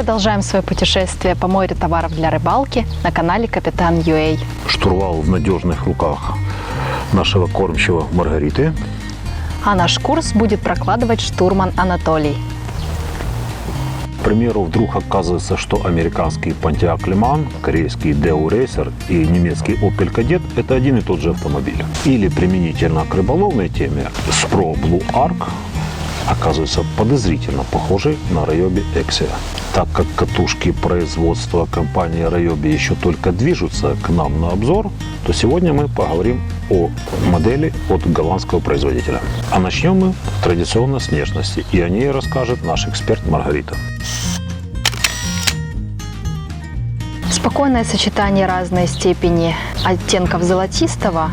продолжаем свое путешествие по морю товаров для рыбалки на канале Капитан Юэй. Штурвал в надежных руках нашего кормчего Маргариты. А наш курс будет прокладывать штурман Анатолий. К примеру, вдруг оказывается, что американский Pontiac Лиман, корейский Deo Racer и немецкий Opel Kadett – это один и тот же автомобиль. Или применительно к рыболовной теме, Spro Blue Arc оказывается подозрительно похожей на Ryobi Exia. Так как катушки производства компании Ryobi еще только движутся к нам на обзор, то сегодня мы поговорим о модели от голландского производителя. А начнем мы традиционно с внешности, и о ней расскажет наш эксперт Маргарита. Спокойное сочетание разной степени оттенков золотистого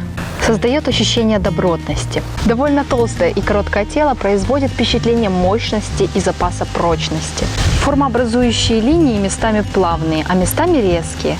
создает ощущение добротности. Довольно толстое и короткое тело производит впечатление мощности и запаса прочности. Формообразующие линии местами плавные, а местами резкие,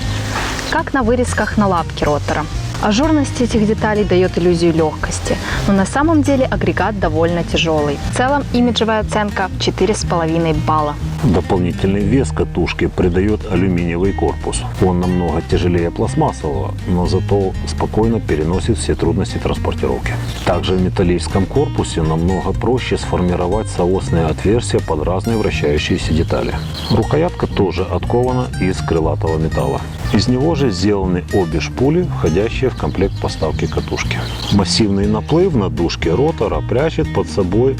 как на вырезках на лапке ротора. Ажурность этих деталей дает иллюзию легкости, но на самом деле агрегат довольно тяжелый. В целом имиджевая оценка 4,5 балла. Дополнительный вес катушки придает алюминиевый корпус. Он намного тяжелее пластмассового, но зато спокойно переносит все трудности транспортировки. Также в металлическом корпусе намного проще сформировать соосные отверстия под разные вращающиеся детали. Рукоятка тоже откована из крылатого металла. Из него же сделаны обе шпули, входящие в комплект поставки катушки. Массивный наплыв на дужке ротора прячет под собой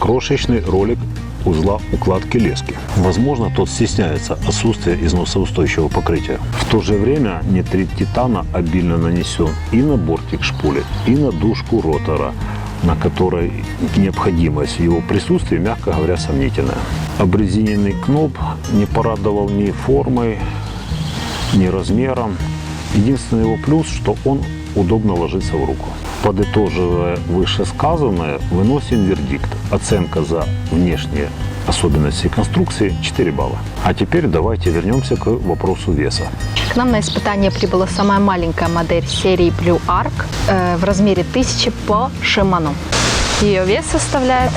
крошечный ролик узла укладки лески. Возможно, тот стесняется отсутствия износоустойчивого покрытия. В то же время нитрит титана обильно нанесен и на бортик шпули, и на дужку ротора, на которой необходимость его присутствия, мягко говоря, сомнительная. Обрезиненный кноп не порадовал ни формой, ни размером. Единственный его плюс, что он удобно ложится в руку. Подытоживая вышесказанное, выносим вердикт. Оценка за внешние особенности конструкции 4 балла. А теперь давайте вернемся к вопросу веса. К нам на испытание прибыла самая маленькая модель серии Blue Arc э, в размере 1000 по Shimano. Ее вес составляет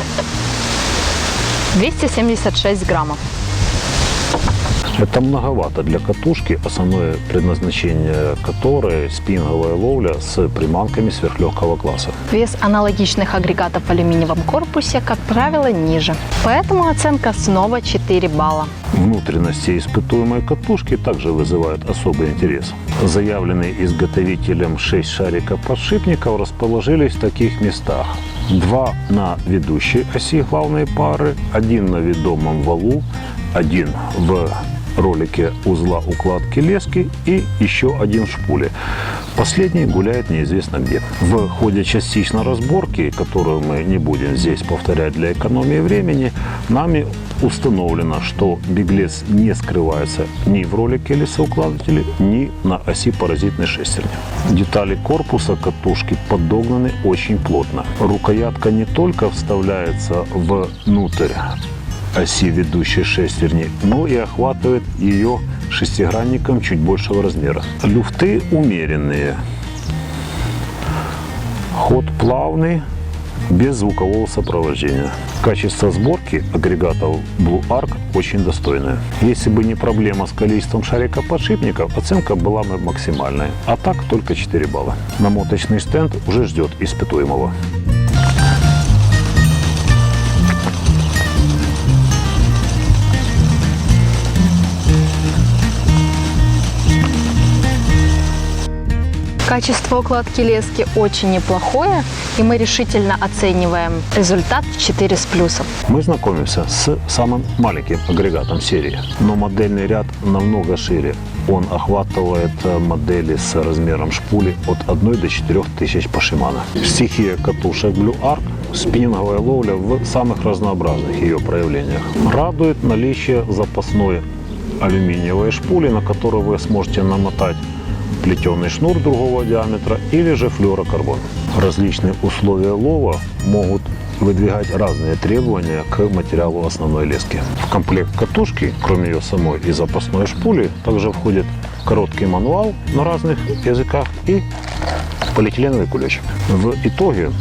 276 граммов. Это многовато для катушки, основное предназначение которой спиннговая ловля с приманками сверхлегкого класса. Вес аналогичных агрегатов в алюминиевом корпусе, как правило, ниже. Поэтому оценка снова 4 балла. Внутренности испытуемой катушки также вызывают особый интерес. Заявленные изготовителем 6 шариков подшипников расположились в таких местах. Два на ведущей оси главной пары, один на ведомом валу, один в ролике узла укладки лески и еще один в шпуле. Последний гуляет неизвестно где. В ходе частичной разборки, которую мы не будем здесь повторять для экономии времени, нами установлено, что беглец не скрывается ни в ролике лесоукладывателя, ни на оси паразитной шестерни. Детали корпуса катушки подогнаны очень плотно. Рукоятка не только вставляется внутрь оси ведущей шестерни, но и охватывает ее шестигранником чуть большего размера. Люфты умеренные. Ход плавный, без звукового сопровождения. Качество сборки агрегатов Blue Arc очень достойное. Если бы не проблема с количеством шариков подшипников, оценка была бы максимальной. А так только 4 балла. Намоточный стенд уже ждет испытуемого. Качество укладки лески очень неплохое, и мы решительно оцениваем результат в 4 с плюсом. Мы знакомимся с самым маленьким агрегатом серии, но модельный ряд намного шире. Он охватывает э, модели с размером шпули от 1 до 4 тысяч по Shimano. Стихия катушек Blue Arc спиннинговая ловля в самых разнообразных ее проявлениях. Радует наличие запасной алюминиевой шпули, на которую вы сможете намотать плетеный шнур другого диаметра или же флюорокарбон. Различные условия лова могут выдвигать разные требования к материалу основной лески. В комплект катушки, кроме ее самой и запасной шпули, также входит короткий мануал на разных языках и полиэтиленовый кулечек. В итоге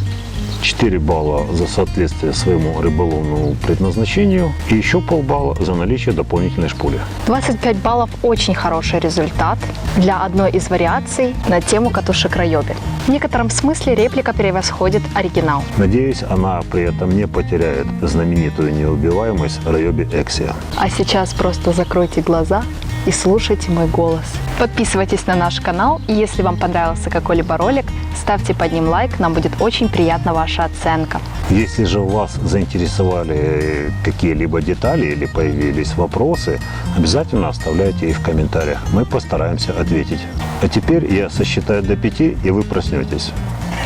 4 балла за соответствие своему рыболовному предназначению и еще полбалла за наличие дополнительной шпули. 25 баллов – очень хороший результат для одной из вариаций на тему катушек Райоби. В некотором смысле реплика превосходит оригинал. Надеюсь, она при этом не потеряет знаменитую неубиваемость Райоби Эксия. А сейчас просто закройте глаза и слушайте мой голос. Подписывайтесь на наш канал, и если вам понравился какой-либо ролик, ставьте под ним лайк, нам будет очень приятна ваша оценка. Если же вас заинтересовали какие-либо детали или появились вопросы, обязательно оставляйте их в комментариях. Мы постараемся ответить. А теперь я сосчитаю до пяти, и вы проснетесь.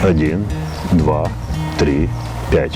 Один, два, три, пять.